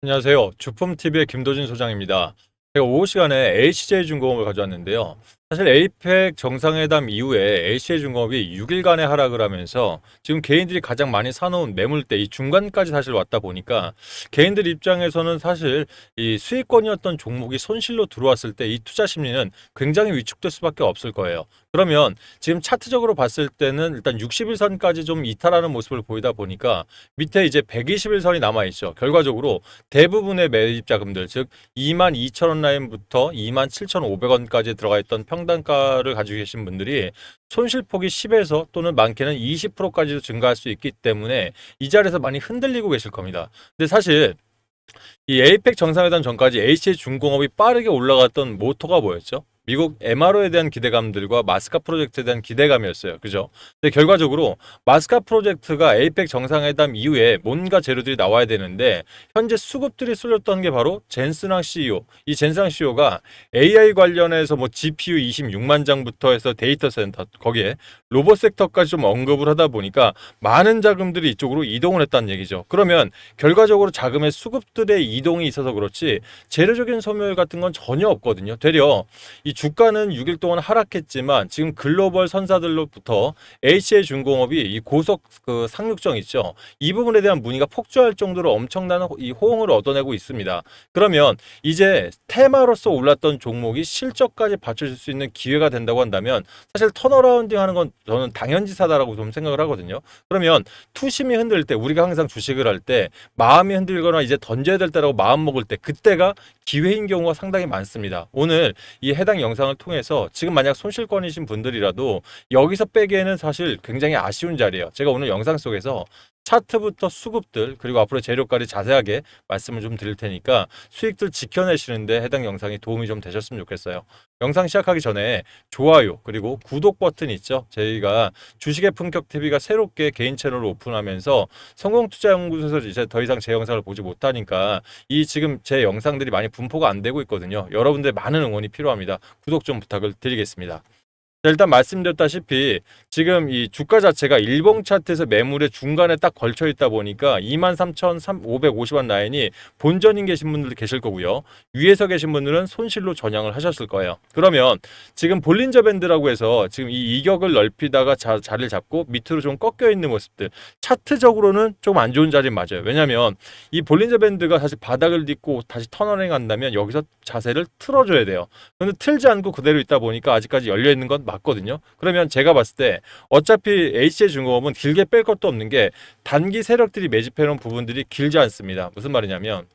안녕하세요. 주품TV의 김도진 소장입니다. 제가 오후 시간에 HJ중공업을 가져왔는데요. 사실 에이펙 정상회담 이후에 HJ중공업이 6일간의 하락을 하면서 지금 개인들이 가장 많이 사놓은 매물대 이 중간까지 사실 왔다 보니까 개인들 입장에서는 사실 이 수익권이었던 종목이 손실로 들어왔을 때 이 투자 심리는 굉장히 위축될 수밖에 없을 거예요. 그러면 지금 차트적으로 봤을 때는 일단 60일선까지 좀 이탈하는 모습을 보이다 보니까 밑에 이제 120일선이 남아 있죠. 결과적으로 대부분의 매입 자금들 즉 2만 2천 원 라인부터 2만 7,500원까지 들어가 있던 평 단가를 가지고 계신 분들이 손실폭이 10에서 또는 많게는 20%까지도 증가할 수 있기 때문에 이 자리에서 많이 흔들리고 계실 겁니다. 근데 사실 이 에이펙 정상회담 전까지 HA 중공업이 빠르게 올라갔던 모토가 뭐였죠? 미국 MRO에 대한 기대감들과 마스카 프로젝트에 대한 기대감이었어요. 그죠? 근데 결과적으로 마스카 프로젝트가 에이펙 정상회담 이후에 뭔가 재료들이 나와야 되는데 현재 수급들이 쏠렸던 게 바로 젠스랑 CEO. 이 젠스랑 CEO가 AI 관련해서 뭐 GPU 26만 장부터 해서 데이터 센터 거기에 로봇 섹터까지 좀 언급을 하다 보니까 많은 자금들이 이쪽으로 이동을 했다는 얘기죠. 그러면 결과적으로 자금의 수급들의 이동이 있어서 그렇지 재료적인 소멸 같은 건 전혀 없거든요. 되려 이 주가는 6일 동안 하락했지만 지금 글로벌 선사들로부터 HA 중공업이 이 고속 그 상륙정 있죠. 이 부분에 대한 문의가 폭주할 정도로 엄청난 이 호응을 얻어내고 있습니다. 그러면 이제 테마로서 올랐던 종목이 실적까지 받쳐줄 수 있는 기회가 된다고 한다면 사실 턴어라운딩 하는 건 저는 당연지사다라고 좀 생각을 하거든요. 그러면 투심이 흔들 때 우리가 항상 주식을 할 때 마음이 흔들거나 이제 던져야 될 때라고 마음 먹을 때 그때가 기회인 경우가 상당히 많습니다. 오늘 이 해당 영상을 통해서 지금 만약 손실권이신 분들이라도 여기서 빼기에는 사실 굉장히 아쉬운 자리예요. 제가 오늘 영상 속에서 차트부터 수급들 그리고 앞으로 재료까지 자세하게 말씀을 좀 드릴 테니까 수익들 지켜내시는데 해당 영상이 도움이 좀 되셨으면 좋겠어요. 영상 시작하기 전에 좋아요 그리고 구독 버튼 있죠. 저희가 주식의 품격 TV가 새롭게 개인 채널을 오픈하면서 성공투자연구소에서 이제 더 이상 제 영상을 보지 못하니까 이 지금 제 영상들이 많이 분포가 안 되고 있거든요. 여러분들 많은 응원이 필요합니다. 구독 좀 부탁을 드리겠습니다. 자, 일단 말씀드렸다시피 지금 이 주가 자체가 일봉 차트에서 매물의 중간에 딱 걸쳐 있다 보니까 23,550원 라인이 본전인 계신 분들도 계실 거고요. 위에서 계신 분들은 손실로 전향을 하셨을 거예요. 그러면 지금 볼린저 밴드라고 해서 지금 이 이격을 넓히다가 자, 자리를 잡고 밑으로 좀 꺾여 있는 모습들 차트적으로는 좀 안 좋은 자리 맞아요. 왜냐하면 이 볼린저 밴드가 사실 바닥을 딛고 다시 터널링 한다면 여기서 자세를 틀어줘야 돼요. 근데 틀지 않고 그대로 있다 보니까 아직까지 열려 있는 건 맞거든요. 그러면 제가 봤을 때 어차피 HC의 중공업은 길게 뺄 것도 없는 게 단기 세력들이 매집해 놓은 부분들이 길지 않습니다. 무슨 말이냐면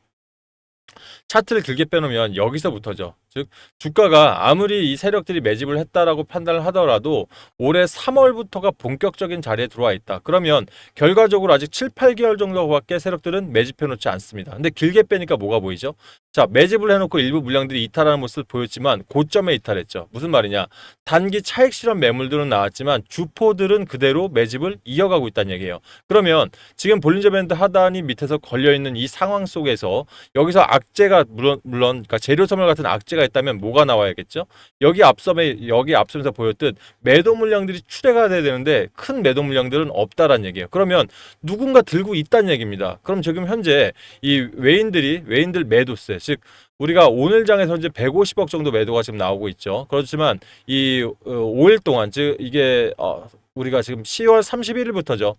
차트를 길게 빼놓으면 여기서부터죠. 즉 주가가 아무리 이 세력들이 매집을 했다라고 판단을 하더라도 올해 3월부터가 본격적인 자리에 들어와 있다. 그러면 결과적으로 아직 7, 8개월 정도밖에 세력들은 매집해 놓지 않습니다. 근데 길게 빼니까 뭐가 보이죠? 자, 매집을 해 놓고 일부 물량들이 이탈하는 모습을 보였지만 고점에 이탈했죠. 무슨 말이냐? 단기 차익 실현 매물들은 나왔지만 주포들은 그대로 매집을 이어가고 있다는 얘기예요. 그러면 지금 볼린저 밴드 하단이 밑에서 걸려 있는 이 상황 속에서 여기서 악재가 물론 물론 그러니까 재료 소멸 같은 악재가 있다면 뭐가 나와야겠죠? 여기 앞섬에 여기 앞서면서 보였듯 매도 물량들이 출회가 돼야 되는데 큰 매도 물량들은 없다라는 얘기예요. 그러면 누군가 들고 있다는 얘기입니다. 그럼 지금 현재 이 외인들이 외인들 매도세 즉 우리가 오늘 장에서 현재 150억 정도 매도가 지금 나오고 있죠. 그렇지만 이 5일 동안 즉 이게 어 우리가 지금 10월 31일부터죠.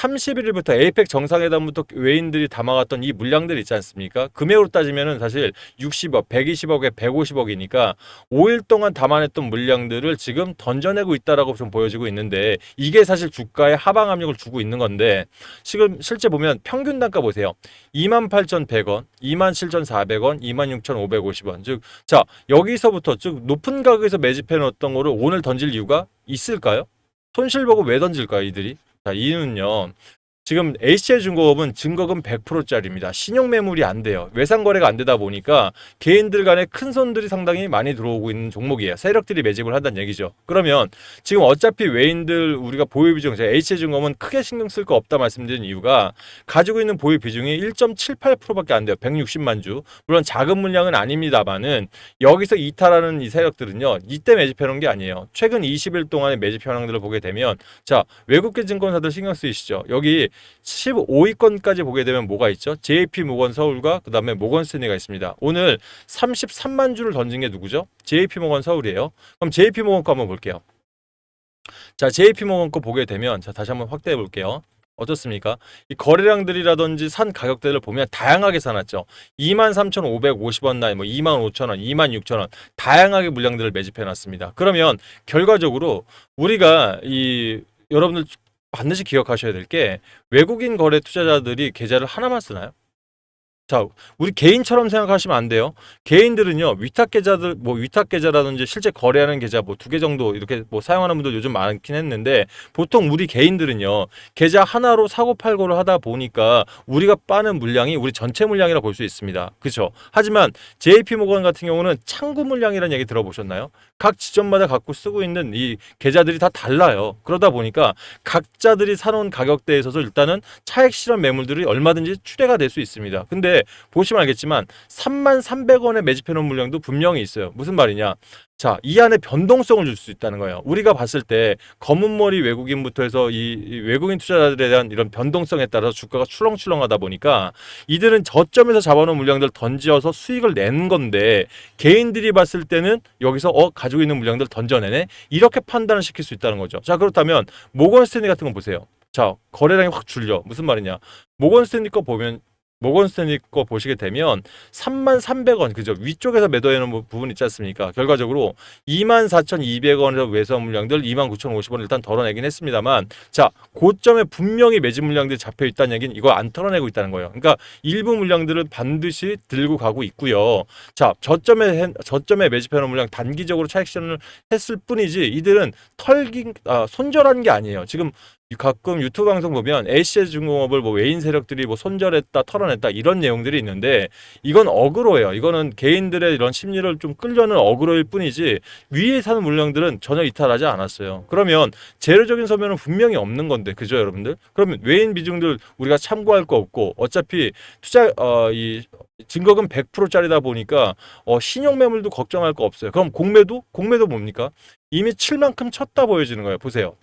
31일부터 에이펙 정상회담부터 외인들이 담아갔던 이 물량들 있지 않습니까? 금액으로 따지면은 사실 60억, 120억에 150억이니까 5일 동안 담아냈던 물량들을 지금 던져내고 있다라고 좀 보여지고 있는데 이게 사실 주가에 하방 압력을 주고 있는 건데 지금 실제 보면 평균 단가 보세요. 28,100원, 27,400원, 26,550원. 즉, 자, 여기서부터 즉 높은 가격에서 매집해 놓았던 거를 오늘 던질 이유가 있을까요? 손실 보고 왜 던질까요, 이들이? 자, 이유는요. 지금 HCL 중공업은 증거금 100%짜리입니다. 신용 매물이 안 돼요. 외상 거래가 안 되다 보니까 개인들 간의 큰 손들이 상당히 많이 들어오고 있는 종목이에요. 세력들이 매집을 한다는 얘기죠. 그러면 지금 어차피 외인들 우리가 보유 비중, 제가 HCL 중공업은 크게 신경 쓸 거 없다 말씀드린 이유가 가지고 있는 보유 비중이 1.78%밖에 안 돼요. 160만 주. 물론 작은 물량은 아닙니다만은 여기서 이탈하는 이 세력들은요. 이때 매집해 놓은 게 아니에요. 최근 20일 동안의 매집 현황들을 보게 되면 자, 외국계 증권사들 신경 쓰이시죠. 여기 15위권까지 보게 되면 뭐가 있죠? JP 모건 서울과 그다음에 모건 스탠리가 있습니다. 오늘 33만 주를 던진 게 누구죠? JP 모건 서울이에요. 그럼 JP 모건 거 한번 볼게요. 자, JP 모건 거 보게 되면 자, 다시 한번 확대해 볼게요. 어떻습니까? 이 거래량들이라든지 산 가격대를 보면 다양하게 사놨죠. 23,550원 나이, 뭐 25,000원, 26,000원 다양하게 물량들을 매집해 놨습니다. 그러면 결과적으로 우리가 이 여러분들 반드시 기억하셔야 될 게 외국인 거래 투자자들이 계좌를 하나만 쓰나요? 자, 우리 개인처럼 생각하시면 안 돼요. 개인들은요, 위탁 계좌들, 뭐 위탁 계좌라든지 실제 거래하는 계좌 뭐 두 개 정도 이렇게 뭐 사용하는 분들 요즘 많긴 했는데 보통 우리 개인들은요, 계좌 하나로 사고 팔고를 하다 보니까 우리가 빠는 물량이 우리 전체 물량이라 볼 수 있습니다. 그렇죠? 하지만 JP 모건 같은 경우는 창구 물량이라는 얘기 들어보셨나요? 각 지점마다 갖고 쓰고 있는 이 계좌들이 다 달라요. 그러다 보니까 각자들이 사놓은 가격대에 있어서 일단은 차액 실현 매물들이 얼마든지 추대가 될 수 있습니다. 근데 보시면 알겠지만 3만 300원에 매집해 놓은 물량도 분명히 있어요. 무슨 말이냐? 자, 이 안에 변동성을 줄 수 있다는 거예요. 우리가 봤을 때 검은 머리 외국인부터 해서 이, 이 외국인 투자자들에 대한 이런 변동성에 따라서 주가가 출렁출렁하다 보니까 이들은 저점에서 잡아놓은 물량들 던져서 수익을 낸 건데 개인들이 봤을 때는 여기서 어 가지고 있는 물량들 던져내네 이렇게 판단을 시킬 수 있다는 거죠. 자 그렇다면 모건 스탠리 같은 거 보세요. 자 거래량이 확 줄려 무슨 말이냐? 모건 스탠리 거 보면 모건 스탠리 거 보시게 되면 3만 300원 그죠? 위쪽에서 매도해 놓은 부- 부분 있지 않습니까? 결과적으로 2만 4,200원에서 외서 물량들 2만 9,050원 일단 덜어내긴 했습니다만 자 고점에 분명히 매집 물량들이 잡혀 있다는 얘기는 이거 안 털어내고 있다는 거예요. 그러니까 일부 물량들을 반드시 들고 가고 있고요. 자 저점에 해- 저점에 매집해 놓은 물량 단기적으로 차익 실현을 했을 뿐이지 이들은 털긴 아, 손절한 게 아니에요. 지금 가끔 유튜브 방송 보면 ACS 중공업을 뭐 외인 세력들이 뭐 손절했다 털어냈다 이런 내용들이 있는데 이건 어그로예요. 이거는 개인들의 이런 심리를 좀 끌려는 어그로일 뿐이지 위에 사는 물량들은 전혀 이탈하지 않았어요. 그러면 재료적인 서면은 분명히 없는 건데 그죠 여러분들? 그러면 외인 비중들 우리가 참고할 거 없고 어차피 투자 어 이 증거금 100%짜리다 보니까 어 신용 매물도 걱정할 거 없어요. 그럼 공매도 공매도 뭡니까? 이미 칠만큼 쳤다 보여지는 거예요. 보세요.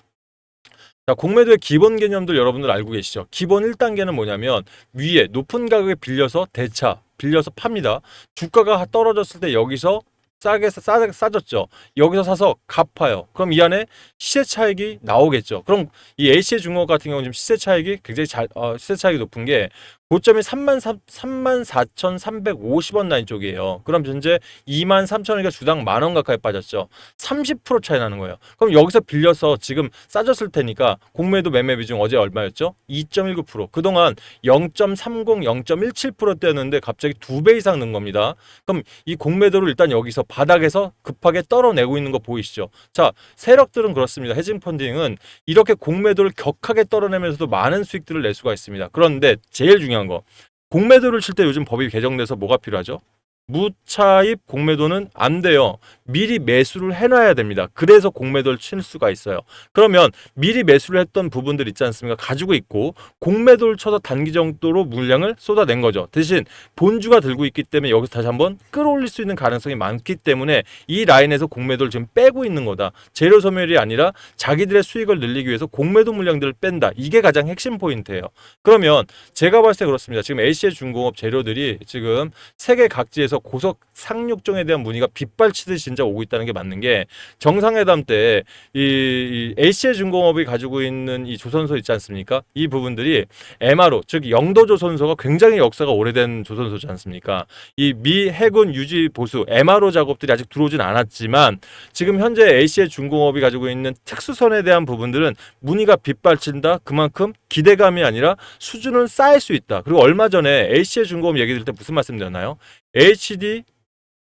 자, 공매도의 기본 개념들 여러분들 알고 계시죠? 기본 1단계는 뭐냐면 위에 높은 가격에 빌려서 대차, 빌려서 팝니다. 주가가 떨어졌을 때 여기서 싸게 사, 싸, 싸졌죠. 여기서 사서 갚아요. 그럼 이 안에 시세 차익이 나오겠죠. 그럼 이 A시의 중공업 같은 경우는 지금 시세 차익이 굉장히 잘, 어, 시세 차익이 높은 게 고점이 3만 3만 4,350원 라인 쪽이에요. 그럼 현재 2만 3천 원이니까 주당 만 원 가까이 빠졌죠. 30% 차이 나는 거예요. 그럼 여기서 빌려서 지금 싸졌을 테니까 공매도 매매 비중 어제 얼마였죠? 2.19%. 그동안 0.30, 0.17%대였는데 갑자기 두 배 이상 는 겁니다. 그럼 이 공매도를 일단 여기서 바닥에서 급하게 떨어내고 있는 거 보이시죠? 자, 세력들은 그렇습니다. 헤징 펀딩은 이렇게 공매도를 격하게 떨어내면서도 많은 수익들을 낼 수가 있습니다. 그런데 제일 중요한 거 공매도를 칠 때 요즘 법이 개정돼서 뭐가 필요하죠? 무차입 공매도는 안 돼요. 미리 매수를 해놔야 됩니다. 그래서 공매도를 칠 수가 있어요. 그러면 미리 매수를 했던 부분들 있지 않습니까? 가지고 있고 공매도를 쳐서 단기 정도로 물량을 쏟아낸 거죠. 대신 본주가 들고 있기 때문에 여기서 다시 한번 끌어올릴 수 있는 가능성이 많기 때문에 이 라인에서 공매도를 지금 빼고 있는 거다. 재료 소멸이 아니라 자기들의 수익을 늘리기 위해서 공매도 물량들을 뺀다. 이게 가장 핵심 포인트예요. 그러면 제가 봤을 때 그렇습니다. 지금 LC의 중공업 재료들이 지금 세계 각지에서 고속 상륙종에 대한 문의가 빗발치듯이 진짜 오고 있다는 게 맞는 게 정상회담 때이 LC의 중공업이 가지고 있는 이 조선소 있지 않습니까? 이 부분들이 MRO 즉 영도 조선소가 굉장히 역사가 오래된 조선소지 않습니까? 이 미 해군 유지 보수 MRO 작업들이 아직 들어오진 않았지만 지금 현재 LC의 중공업이 가지고 있는 특수선에 대한 부분들은 문의가 빗발친다. 그만큼 기대감이 아니라 수준은 쌓일 수 있다. 그리고 얼마 전에 LC의 중공업 얘기 들을 때 무슨 말씀 드렸나요? HD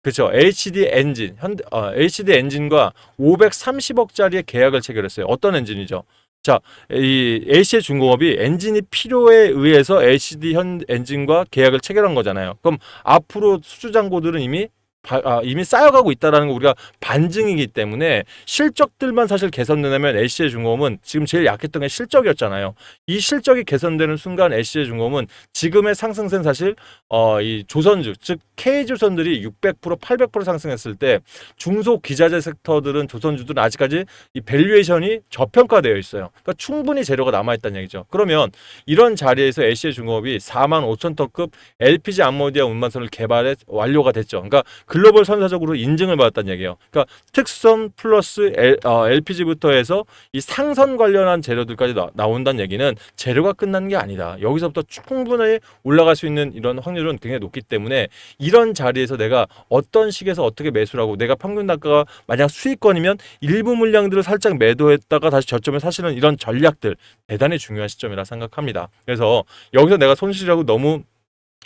그렇죠. HD 엔진 현대 어, HD 엔진과 530억짜리의 계약을 체결했어요. 어떤 엔진이죠? 자, 이 LC의 중공업이 엔진이 필요에 의해서 LCD 현 엔진과 계약을 체결한 거잖아요. 그럼 앞으로 수주 잔고들은 이미 바- 아, 이미 쌓여가고 있다라는 거 우리가 반증이기 때문에 실적들만 사실 개선되면 LC의 중공업은 지금 제일 약했던 게 실적이었잖아요. 이 실적이 개선되는 순간 LC의 중공업은 지금의 상승세는 사실 어, 이 조선주 즉 K조선들이 600% 800% 상승했을 때 중소 기자재 섹터들은 조선주들은 아직까지 이 밸류에이션이 저평가되어 있어요. 그러니까 충분히 재료가 남아 있다는 얘기죠. 그러면 이런 자리에서 LC의 중공업이 4만 5천 톤급 LPG 암모니아 운반선을 개발해 완료가 됐죠. 그러니까 글로벌 선사적으로 인증을 받았다는 얘기예요. 그러니까 특선 플러스 LPG부터 해서 이 상선 관련한 재료들까지 나, 나온다는 얘기는 재료가 끝난 게 아니다. 여기서부터 충분히 올라갈 수 있는 이런 확률은 굉장히 높기 때문에 이런 자리에서 내가 어떤 시기에서 어떻게 매수를 하고 내가 평균 단가가 만약 수익권이면 일부 물량들을 살짝 매도했다가 다시 저점에 사시는 이런 전략들 대단히 중요한 시점이라 생각합니다. 그래서 여기서 내가 손실이라고 너무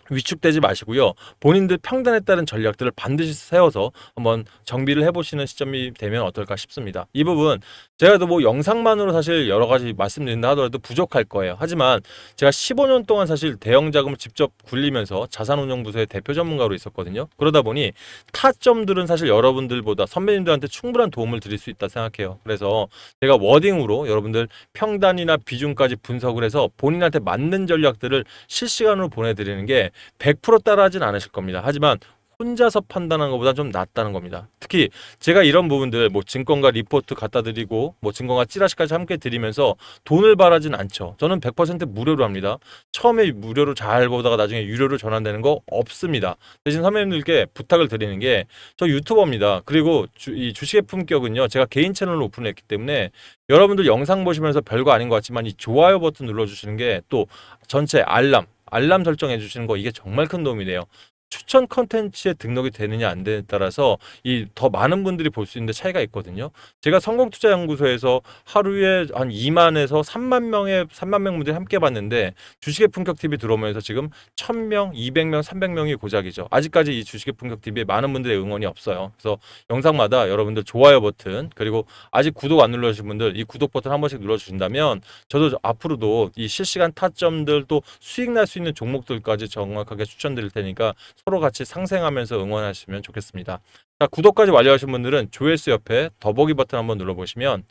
위축되지 마시고요. 본인들 평단에 따른 전략들을 반드시 세워서 한번 정비를 해보시는 시점이 되면 어떨까 싶습니다. 이 부분 제가 뭐 영상만으로 사실 여러 가지 말씀드린다 하더라도 부족할 거예요. 하지만 제가 15년 동안 사실 대형 자금을 직접 굴리면서 자산운용부서의 대표 전문가로 있었거든요. 그러다 보니 타점들은 사실 여러분들보다 선배님들한테 충분한 도움을 드릴 수 있다 생각해요. 그래서 제가 워딩으로 여러분들 평단이나 비중까지 분석을 해서 본인한테 맞는 전략들을 실시간으로 보내드리는 게 100% 따라하진 않으실 겁니다. 하지만 혼자서 판단하는 것보다 좀 낫다는 겁니다. 특히 제가 이런 부분들 뭐 증권가 리포트 갖다 드리고 뭐 증권가 찌라시까지 함께 드리면서 돈을 바라진 않죠. 저는 100% 무료로 합니다. 처음에 무료로 잘 보다가 나중에 유료로 전환되는 거 없습니다. 대신 선배님들께 부탁을 드리는 게 저 유튜버입니다. 그리고 주, 이 주식의 품격은요. 제가 개인 채널로 오픈했기 때문에 여러분들 영상 보시면서 별거 아닌 것 같지만 이 좋아요 버튼 눌러 주시는 게 또 전체 알람 알람 설정해 주시는 거 이게 정말 큰 도움이 돼요. 추천 컨텐츠에 등록이 되느냐 안 되느냐에 따라서 이 더 많은 분들이 볼 수 있는 데 차이가 있거든요. 제가 성공투자연구소에서 하루에 한 2만에서 3만 명의 3만 명 분들이 함께 봤는데 주식의 품격 TV 들어오면서 지금 1000명, 200명, 300명이 고작이죠. 아직까지 이 주식의 품격 TV에 많은 분들의 응원이 없어요. 그래서 영상마다 여러분들 좋아요 버튼 그리고 아직 구독 안 눌러주신 분들 이 구독 버튼 한 번씩 눌러주신다면 저도 앞으로도 이 실시간 타점들 또 수익 날 수 있는 종목들까지 정확하게 추천드릴 테니까 서로 같이 상생하면서 응원하시면 좋겠습니다. 자, 구독까지 완료하신 분들은 조회수 옆에 더보기 버튼 한번 눌러보시면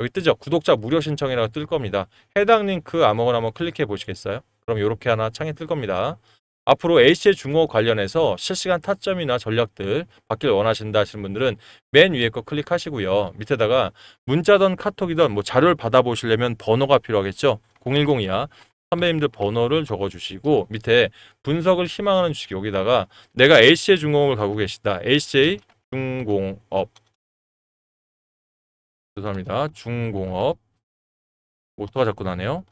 여기 뜨죠? 구독자 무료 신청이라고 뜰 겁니다. 해당 링크 아무거나 한번 클릭해 보시겠어요? 그럼 이렇게 하나 창이 뜰 겁니다. 앞으로 H의 중호 관련해서 실시간 타점이나 전략들 받길 원하신다 하시는 분들은 맨 위에 거 클릭하시고요. 밑에다가 문자든 카톡이든 뭐 자료를 받아보시려면 번호가 필요하겠죠? 010이야. 선배님들 번호를 적어주시고 밑에 분석을 희망하는 주식 여기다가 내가 LC의 중공업을 가고 계시다. LC의 중공업 죄송합니다. 중공업 오토가 자꾸 나네요.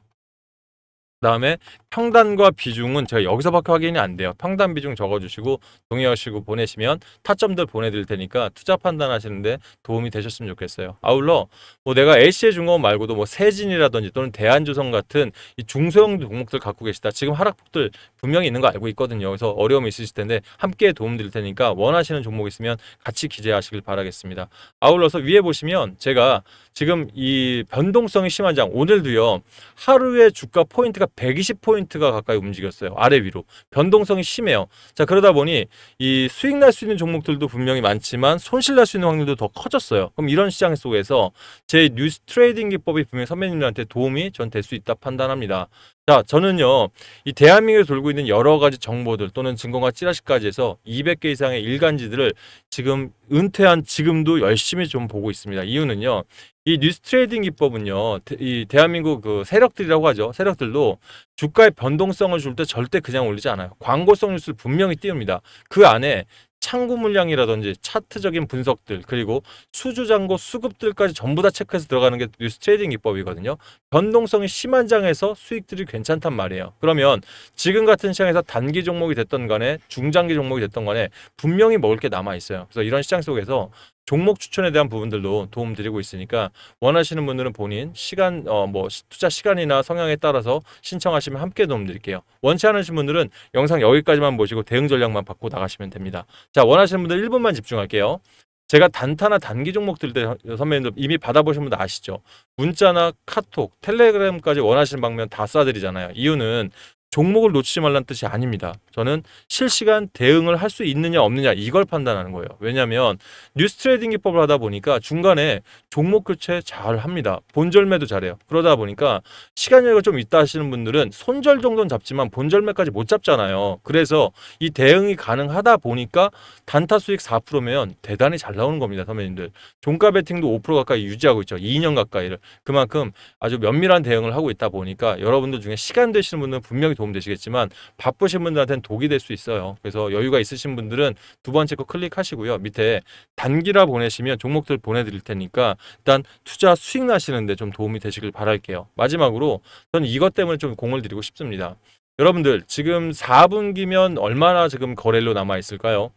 그다음에 평단과 비중은 제가 여기서밖에 확인이 안 돼요. 평단 비중 적어주시고 동의하시고 보내시면 타점들 보내드릴 테니까 투자 판단하시는데 도움이 되셨으면 좋겠어요. 아울러 뭐 내가 LC의 중공업 말고도 뭐 세진이라든지 또는 대한조선 같은 이 중소형 종목들 갖고 계시다. 지금 하락폭들 분명히 있는 거 알고 있거든요. 그래서 어려움이 있으실 텐데 함께 도움 드릴 테니까 원하시는 종목 있으면 같이 기재하시길 바라겠습니다. 아울러서 위에 보시면 제가 지금 이 변동성이 심한 장 오늘도요 하루에 주가 포인트가 120포인트가 가까이 움직였어요 아래 위로. 변동성이 심해요. 자 그러다 보니 이 수익 날 수 있는 종목들도 분명히 많지만 손실 날 수 있는 확률도 더 커졌어요. 그럼 이런 시장 속에서 제 뉴스 트레이딩 기법이 분명히 선배님들한테 도움이 전 될 수 있다 판단합니다 자, 저는요, 이 대한민국에 돌고 있는 여러 가지 정보들 또는 증권가 찌라시까지 해서 200개 이상의 일간지들을 지금 은퇴한 지금도 열심히 좀 보고 있습니다. 이유는요, 이 뉴스 트레이딩 기법은요, 대- 이 대한민국 그 세력들이라고 하죠. 세력들도 주가의 변동성을 줄 때 절대 그냥 올리지 않아요. 광고성 뉴스를 분명히 띄웁니다. 그 안에 창구 물량이라든지 차트적인 분석들 그리고 수주 잔고 수급들까지 전부 다 체크해서 들어가는 게 뉴스 트레이딩 기법이거든요. 변동성이 심한 장에서 수익들이 괜찮단 말이에요. 그러면 지금 같은 시장에서 단기 종목이 됐던 간에 중장기 종목이 됐던 간에 분명히 먹을 게 남아 있어요. 그래서 이런 시장 속에서 종목 추천에 대한 부분들도 도움 드리고 있으니까 원하시는 분들은 본인 시간 어 뭐 투자 시간이나 성향에 따라서 신청하시면 함께 도움 드릴게요. 원치 않으신 분들은 영상 여기까지만 보시고 대응 전략만 받고 나가시면 됩니다. 자, 원하시는 분들 1분만 집중할게요. 제가 단타나 단기 종목들 때 선배님들 이미 받아보신 분들 아시죠? 문자나 카톡, 텔레그램까지 원하시는 방면 다 쏴드리잖아요. 이유는 종목을 놓치지 말라는 뜻이 아닙니다. 저는 실시간 대응을 할 수 있느냐 없느냐 이걸 판단하는 거예요. 왜냐하면 뉴스 트레이딩 기법을 하다 보니까 중간에 종목 교체 잘 합니다. 본절매도 잘해요. 그러다 보니까 시간 여유가 좀 있다 하시는 분들은 손절 정도는 잡지만 본절매까지 못 잡잖아요. 그래서 이 대응이 가능하다 보니까 단타 수익 4%면 대단히 잘 나오는 겁니다, 선배님들. 종가 베팅도 5% 가까이 유지하고 있죠. 2년 가까이를. 그만큼 아주 면밀한 대응을 하고 있다 보니까 여러분들 중에 시간 되시는 분들은 분명히 도움 되시겠지만 바쁘신 분들한테는 독이 될 수 있어요. 그래서 여유가 있으신 분들은 두 번째 거 클릭하시고요. 밑에 단기라 보내시면 종목들 보내드릴 테니까 일단 투자 수익 나시는데 좀 도움이 되시길 바랄게요. 마지막으로 저는 이것 때문에 좀 공을 드리고 싶습니다. 여러분들 지금 4분기면 얼마나 지금 거래로 남아 있을까요?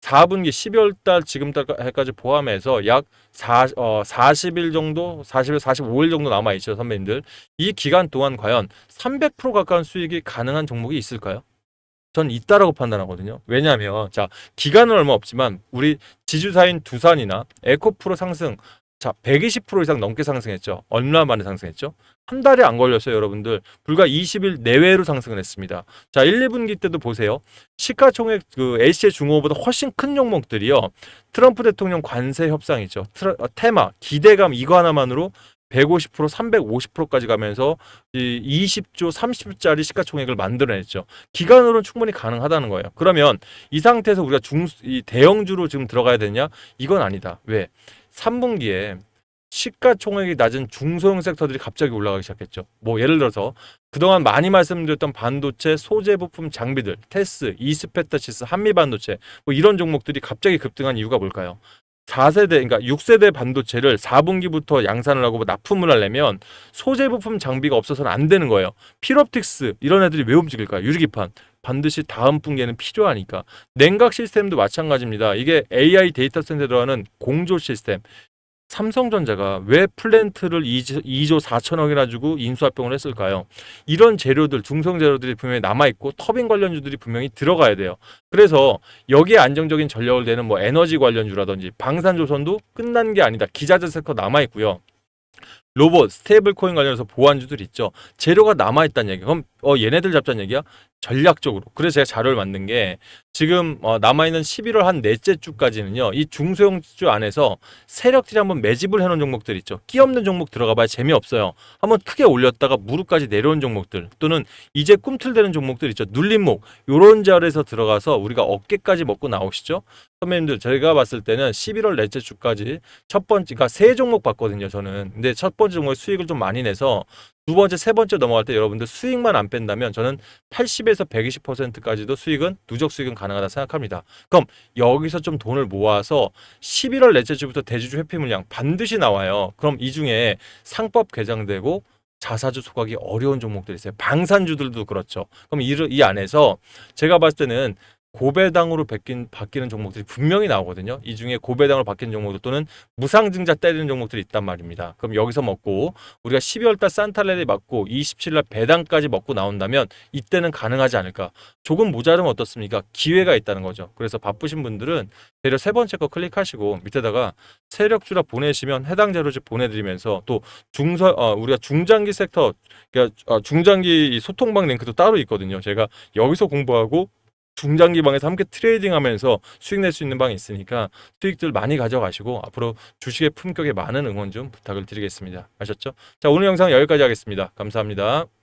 4분기 12월 달 지금 달까지 포함해서 약 4, 어, 40일 정도, 40일, 45일 정도 남아 있죠, 선배님들. 이 기간 동안 과연 300% 가까운 수익이 가능한 종목이 있을까요? 전 있다라고 판단하거든요. 왜냐하면 자 기간은 얼마 없지만 우리 지주사인 두산이나 에코프로 상승 자 120% 이상 넘게 상승했죠. 얼마 만에 상승했죠? 한 달이 안 걸렸어요, 여러분들. 불과 20일 내외로 상승을 했습니다. 자 1, 2분기 때도 보세요. 시가총액 그 LC의 중호보다 훨씬 큰 종목들이요. 트럼프 대통령 관세 협상이죠. 트러, 어, 테마 기대감 이거 하나만으로 150% 350%까지 가면서 이 20조 30조짜리 시가총액을 만들어냈죠. 기간으로는 충분히 가능하다는 거예요. 그러면 이 상태에서 우리가 중, 이 대형주로 지금 들어가야 되냐? 이건 아니다. 왜? 3분기에 시가총액이 낮은 중소형 섹터들이 갑자기 올라가기 시작했죠. 뭐 예를 들어서 그동안 많이 말씀드렸던 반도체, 소재 부품 장비들, 테스, 이스페타시스, 한미 반도체 뭐 이런 종목들이 갑자기 급등한 이유가 뭘까요? 4세대, 그러니까 6세대 반도체를 4분기부터 양산을 하고 뭐 납품을 하려면 소재 부품 장비가 없어서는 안 되는 거예요. 필옵틱스 이런 애들이 왜 움직일까요? 유리기판. 반드시 다음 분기에는 필요하니까. 냉각 시스템도 마찬가지입니다. 이게 AI 데이터 들어가는 공조 시스템. 삼성전자가 왜 플랜트를 2조 4천억이나 주고 인수합병을 했을까요? 이런 재료들, 중성 재료들이 분명히 남아있고 터빈 관련주들이 분명히 들어가야 돼요. 그래서 여기에 안정적인 전력을 내는 뭐 에너지 관련주라든지 방산조선도 끝난 게 아니다. 기자재 섹터 남아있고요. 로봇, 스테이블 코인 관련해서 보완주들 있죠. 재료가 남아있다는 얘기. 그럼 어, 얘네들 잡자는 얘기야? 전략적으로. 그래서 제가 자료를 만든 게 지금 어, 남아있는 11월 한 넷째 주까지는요. 이 중소형주 안에서 세력들이 한번 매집을 해놓은 종목들 있죠. 끼 없는 종목 들어가 봐야 재미없어요. 한번 크게 올렸다가 무릎까지 내려온 종목들 또는 이제 꿈틀대는 종목들 있죠. 눌림목 요런 자리에서 들어가서 우리가 어깨까지 먹고 나오시죠. 선배님들 제가 봤을 때는 11월 넷째 주까지 첫 번째 그러니까 세 종목 봤거든요 저는 근데 첫 번째 종목 수익을 좀 많이 내서 두 번째 세 번째 넘어갈 때 여러분들 수익만 안 뺀다면 저는 80에서 120%까지도 수익은 누적 수익은 가능하다 생각합니다 그럼 여기서 좀 돈을 모아서 11월 넷째 주부터 대주주 회피 물량 반드시 나와요 그럼 이 중에 상법 개정되고 자사주 소각이 어려운 종목들이 있어요. 방산주들도 그렇죠. 그럼 이, 이 안에서 제가 봤을 때는 고배당으로 바뀐, 바뀌는 종목들이 분명히 나오거든요. 이 중에 고배당으로 바뀌는 종목들 또는 무상증자 때리는 종목들이 있단 말입니다. 그럼 여기서 먹고 우리가 12월달 산타레리 맞고 27일 배당까지 먹고 나온다면 이때는 가능하지 않을까. 조금 모자르면 어떻습니까? 기회가 있다는 거죠. 그래서 바쁘신 분들은 대려 세 번째 거 클릭하시고 밑에다가 세력주라 보내시면 해당 자료지 보내드리면서 또 중서 어, 우리가 중장기 섹터 그러니까 어, 중장기 소통방 링크도 따로 있거든요. 제가 여기서 공부하고 중장기 방에서 함께 트레이딩 하면서 수익 낼 수 있는 방이 있으니까 수익들 많이 가져가시고 앞으로 주식의 품격에 많은 응원 좀 부탁을 드리겠습니다. 아셨죠? 자, 오늘 영상 여기까지 하겠습니다. 감사합니다.